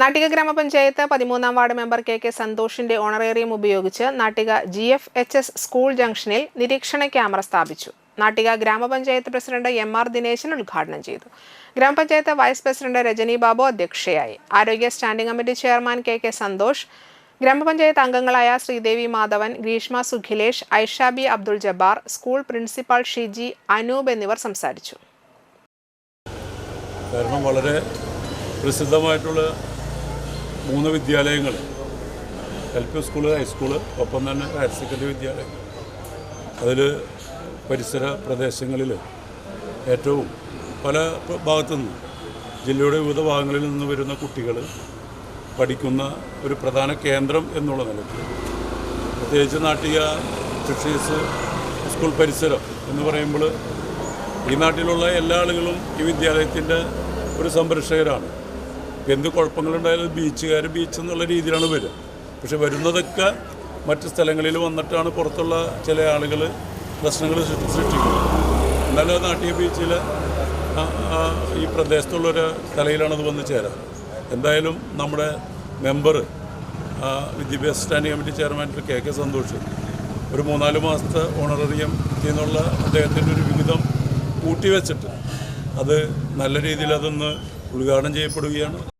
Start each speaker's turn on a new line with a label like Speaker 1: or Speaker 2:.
Speaker 1: നാട്ടിക ഗ്രാമപഞ്ചായത്ത് പതിമൂന്നാം ward member K K സന്തോഷിന്റെ ഓണറേറിയം ഉപയോഗിച്ച് Nattika G F H S school ജംഗ്ഷനിൽ നിരീക്ഷണ ക്യാമറ സ്ഥാപിച്ചു. നാട്ടിക ഗ്രാമപഞ്ചായത്ത് പ്രസിഡന്റ് എം ആർ ദിനേശൻ ഉദ്ഘാടനം ചെയ്തു. ഗ്രാമപഞ്ചായത്ത് വൈസ് പ്രസിഡന്റ് രജനി ബാബു അധ്യക്ഷയായി. ആരോഗ്യ standing committee chairman K K Santhosh ഗ്രാമപഞ്ചായത്ത് അംഗങ്ങളായ ശ്രീദേവി മാധവൻ ഗ്രീഷ്മ സുഖിലേഷ് ഐഷാബി അബ്ദുൾ ജബ്ബാർ സ്കൂൾ പ്രിൻസിപ്പാൾ ഷിജി അനൂപ് എന്നിവർ സംസാരിച്ചു.
Speaker 2: കാരണം വളരെ പ്രസിദ്ധമായിട്ടുള്ള മൂന്ന് വിദ്യാലയങ്ങൾ എൽ പി സ്കൂൾ ഹൈസ്കൂൾ ഒപ്പം തന്നെ ഹയർ സെക്കൻഡറി വിദ്യാലയം. അതിൽ പരിസര പ്രദേശങ്ങളിൽ ഏറ്റവും പല ഭാഗത്തു ജില്ലയുടെ വിവിധ ഭാഗങ്ങളിൽ നിന്ന് വരുന്ന കുട്ടികൾ പഠിക്കുന്ന ഒരു പ്രധാന കേന്ദ്രം എന്നുള്ള നിലയ്ക്ക്. പ്രത്യേകിച്ച് നാട്ടിക ഫിഷീസ് സ്കൂൾ പരിസരം എന്ന് പറയുമ്പോൾ ഈ നാട്ടിലുള്ള എല്ലാ ആളുകളും ഈ വിദ്യാലയത്തിന്റെ ഒരു സംരക്ഷകരാണ്. എന്ത് കുഴപ്പങ്ങളുണ്ടായാലും ബീച്ചുകാർ ബീച്ച് എന്നുള്ള രീതിയിലാണ് വരിക. പക്ഷെ വരുന്നതൊക്കെ മറ്റ് സ്ഥലങ്ങളിൽ വന്നിട്ടാണ് പുറത്തുള്ള ചില ആളുകൾ പ്രശ്നങ്ങൾ സൃഷ്ടി- സൃഷ്ടിക്കുന്നത്. എന്നാലും നാട്ടിയ ബീച്ചിൽ ഈ പ്രദേശത്തുള്ളൊരു തലയിലാണ് അത് വന്ന് ചേരാം. എന്തായാലും നമ്മുടെ മെമ്പർ വിദ്യാഭ്യാസ standing committee chairman K K Santhosh ഒരു മൂന്നാൽ മാസത്തെ ഓണററിയം എന്നുള്ള അദ്ദേഹത്തിന്റെ ഒരു വിഹിതം കൂട്ടിവെച്ചിട്ട് അത് നല്ല രീതിയിൽ അതൊന്ന് ഉദ്ഘാടനം ചെയ്യപ്പെടുകയാണ്.